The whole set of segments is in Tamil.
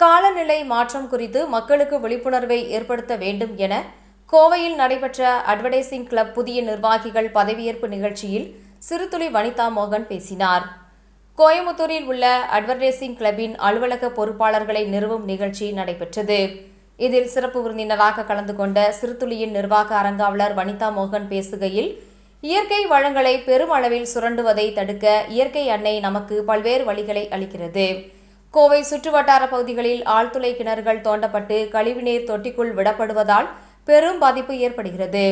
காலநிலை மாற்றம் குறித்து மக்களுக்கு விழிப்புணர்வை ஏற்படுத்த வேண்டும் என கோவையில் நடைபெற்ற அட்வர்டைசிங் கிளப் புதிய நிர்வாகிகள் பதவியேற்பு நிகழ்ச்சியில் சிறுதுளி வனிதா மோகன் பேசினார். கோயமுத்தூரில் உள்ள அட்வர்டைசிங் கிளப்பின் அலுவலக பொறுப்பாளர்களை நிறுவும் நிகழ்ச்சி நடைபெற்றது. இதில் சிறப்பு விருந்தினராக கலந்து கொண்ட சிறுதுளியின் நிர்வாக அரங்காவலர் வனிதா மோகன் பேசுகையில் இயற்கை வளங்களை பெருமளவில் சுரண்டுவதை தடுக்க இயற்கை அன்னை நமக்கு பல்வேறு வழிகளை அளிக்கிறது. கோவை சுற்றுவட்டார பகுதிகளில் ஆழ்துளை கிணறுகள் தோண்டப்பட்டு கழிவுநீர் தொட்டிக்குள் விடப்படுவதால் பெரும் பாதிப்பு ஏற்படுகிறது.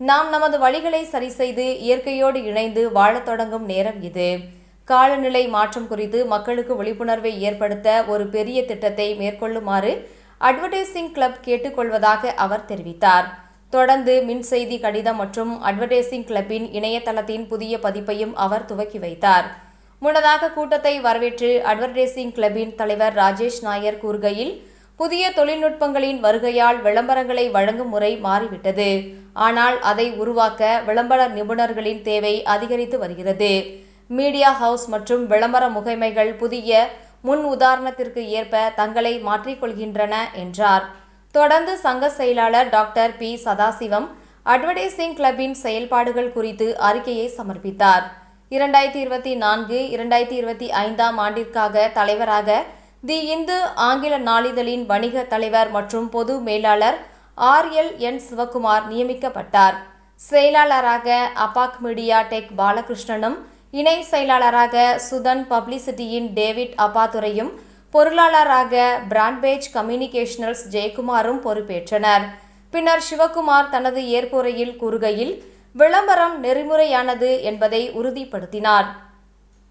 நாம் நமது வழிகளை சரி செய்து இயற்கையோடு இணைந்து வாழத் தொடங்கும் நேரம் இது. காலநிலை மாற்றம் குறித்து மக்களுக்கு விழிப்புணர்வை ஏற்படுத்த ஒரு பெரிய திட்டத்தை மேற்கொள்ளுமாறு அட்வர்டைசிங் கிளப் கேட்டுக்கொள்வதாக அவர் தெரிவித்தார். தொடர்ந்து மின் செய்தி கடிதம் மற்றும் அட்வர்டைசிங் கிளப்பின் இணையதளத்தின் புதிய பதிப்பையும் அவர் துவக்கி வைத்தார். முன்னதாக கூட்டத்தை வரவேற்று அட்வர்டைசிங் கிளப்பின் தலைவர் ராஜேஷ் நாயர் கூறுகையில் புதிய தொழில்நுட்பங்களின் வருகையால் விளம்பரங்களை வழங்கும் முறை மாறிவிட்டது. ஆனால் அதை உருவாக்க விளம்பர நிபுணர்களின் தேவை அதிகரித்து வருகிறது. மீடியா ஹவுஸ் மற்றும் விளம்பர முகமைகள் புதிய முன் உதாரணத்திற்கு ஏற்ப தங்களை மாற்றிக்கொள்கின்றன என்றார். தொடர்ந்து சங்க செயலாளர் டாக்டர் பி. சதாசிவம் அட்வர்டைசிங் கிளப்பின் செயல்பாடுகள் குறித்து அறிக்கையை சமர்ப்பித்தார். இரண்டாயிரத்தி இருபத்தி நான்கு இரண்டாயிரத்தி இருபத்தி ஐந்தாம் ஆண்டிற்காக தலைவராக தி இந்து ஆங்கில நாளிதழின் வணிக தலைவர் மற்றும் பொது மேலாளர் ஆர் எல் என் சிவகுமார் நியமிக்கப்பட்டார். செயலாளராக அபாக் மீடியா டெக் பாலகிருஷ்ணனும் இணை செயலாளராக சுதன் பப்ளிசிட்டியின் டேவிட் அப்பாதுரையும் பொருளாளராக பிராண்ட்பேஜ் கம்யூனிகேஷனல்ஸ் ஜெயக்குமாரும் பொறுப்பேற்றனர். பின்னர் சிவகுமார் தனது ஏற்புரையில் கூறுகையில் விளம்பரம் நெறிமுறையானது என்பதை உறுதிப்படுத்தினார்.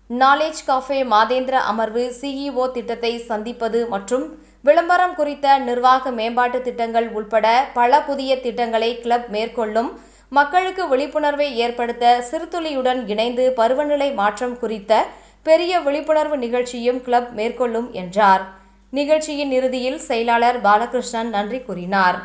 நாலேஜ் காஃபே மாதேந்திர அமர்வு சிஇஓ திட்டத்தை சந்திப்பது மற்றும் விளம்பரம் குறித்த நிர்வாக மேம்பாட்டு திட்டங்கள் உட்பட பல புதிய திட்டங்களை கிளப் மேற்கொள்ளும் மக்களுக்கு விழிப்புணர்வை ஏற்படுத்த சிறுதுளியுடன் இணைந்து பருவநிலை மாற்றம் குறித்த பெரிய விழிப்புணர்வு நிகழ்ச்சியும் கிளப் மேற்கொள்ளும் என்றார். நிகழ்ச்சியின் இறுதியில் செயலாளர் பாலகிருஷ்ணன் நன்றி கூறினார்.